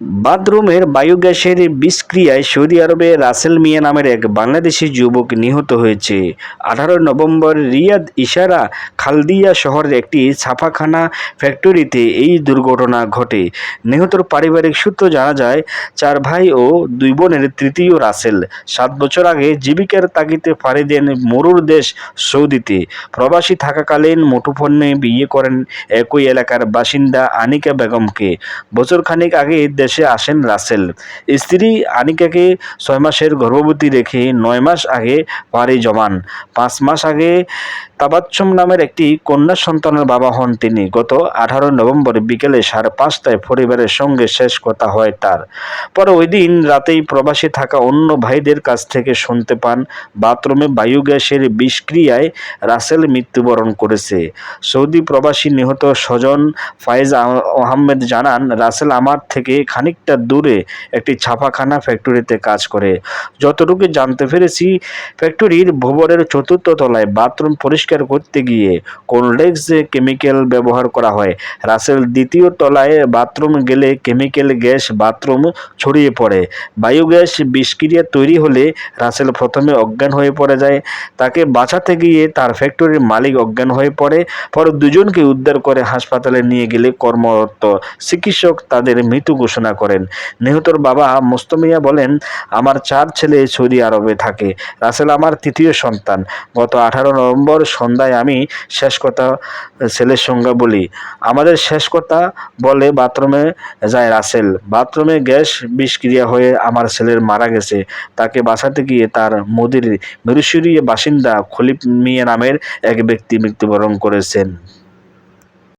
বাথরুমের বায়োগ্যাসের বিষক্রিয়ায় সৌদি আরবে রাসেল মিয়া নামের এক বাংলাদেশি যুবক নিহত হয়েছে। আঠারো নভেম্বর রিয়াদ ইশারা খালদিয়া শহরের একটি ছাপাখানা ফ্যাক্টরিতে এই দুর্ঘটনা ঘটে। নিহতর পারিবারিক সূত্র জানা যায়, চার ভাই ও দুই বোনের তৃতীয় রাসেল। সাত বছর আগে জীবিকার তাগিদে পাড়ি দেন মরুর দেশ সৌদিতে। প্রবাসী থাকাকালীন মুঠোফোনে বিয়ে করেন একই এলাকার বাসিন্দা আনিকা বেগমকে। বছরখানেক আগে দেশে আসেন রাসেল। স্ত্রী আনিকাকে ছয় মাসের গর্ভবতী রেখে নয় মাস আগে পাড়ি জমান। পাঁচ মাস আগে তাবাচ্চম নামের একটি কন্যা সন্তানের বাবা হন তিনি। গত আঠারো নভেম্বর বিকেলে সাড়ে পাঁচটায় পরিবারের সঙ্গে শেষ কথা হয় তার। পরে ওই দিন রাতেই প্রবাসী থাকা অন্য ভাইদের কাছ থেকে শুনতে পান, বাথরুমে বায়োগ্যাসের বিষক্রিয়ায় রাসেল মৃত্যুবরণ করেছে। সৌদি প্রবাসী নিহত স্বজন ফায়েজ আহমেদ জানান, রাসেল আমার থেকে খানিকটা দূরে একটি ছাপাখানা ফ্যাক্টরিতে কাজ করে। যতটুকু জানতে পেরেছি, ফ্যাক্টরির ভবনের চতুর্থ তলায় বাথরুম পরিষ্কার করতে গিয়ে কোনডেক্সে কেমিক্যাল ব্যবহার করা হয়। রাসেল দ্বিতীয় তলায় বাথরুম গেলে কেমিক্যাল গ্যাস বাথরুম ছড়িয়ে পড়ে। বায়োগ্যাস বিষক্রিয়া তৈরি হলে রাসেল প্রথমে অজ্ঞান হয়ে পড়ে যায়। তাকে বাঁচাতে গিয়ে তার ফ্যাক্টরির মালিক অজ্ঞান হয়ে পড়ে। পরে দুজনকে উদ্ধার করে হাসপাতালে নিয়ে গেলে কর্মরত চিকিৎসক তাদের মৃত্যু ঘোষণা করেন। নিহতর বাবা মোস্তমিয়া বলেন, আমার চার ছেলে সৌদি আরবে থাকে। রাসেল আমার তৃতীয় সন্তান। গত আঠারো নভেম্বর সন্ধ্যায় আমি শেষ কথা ছেলের সঙ্গে বলি। আমাদের শেষ কথা বলে, বাথরুমে যায় রাসেল। বাথরুমে গ্যাস বিষক্রিয়া হয়ে আমার ছেলের মারা গেছে। তাকে বাঁচাতে গিয়ে তার মোদির মিরসুরিয়া বাসিন্দা খলিফ মিয়া নামের এক ব্যক্তি মৃত্যুবরণ করেছেন।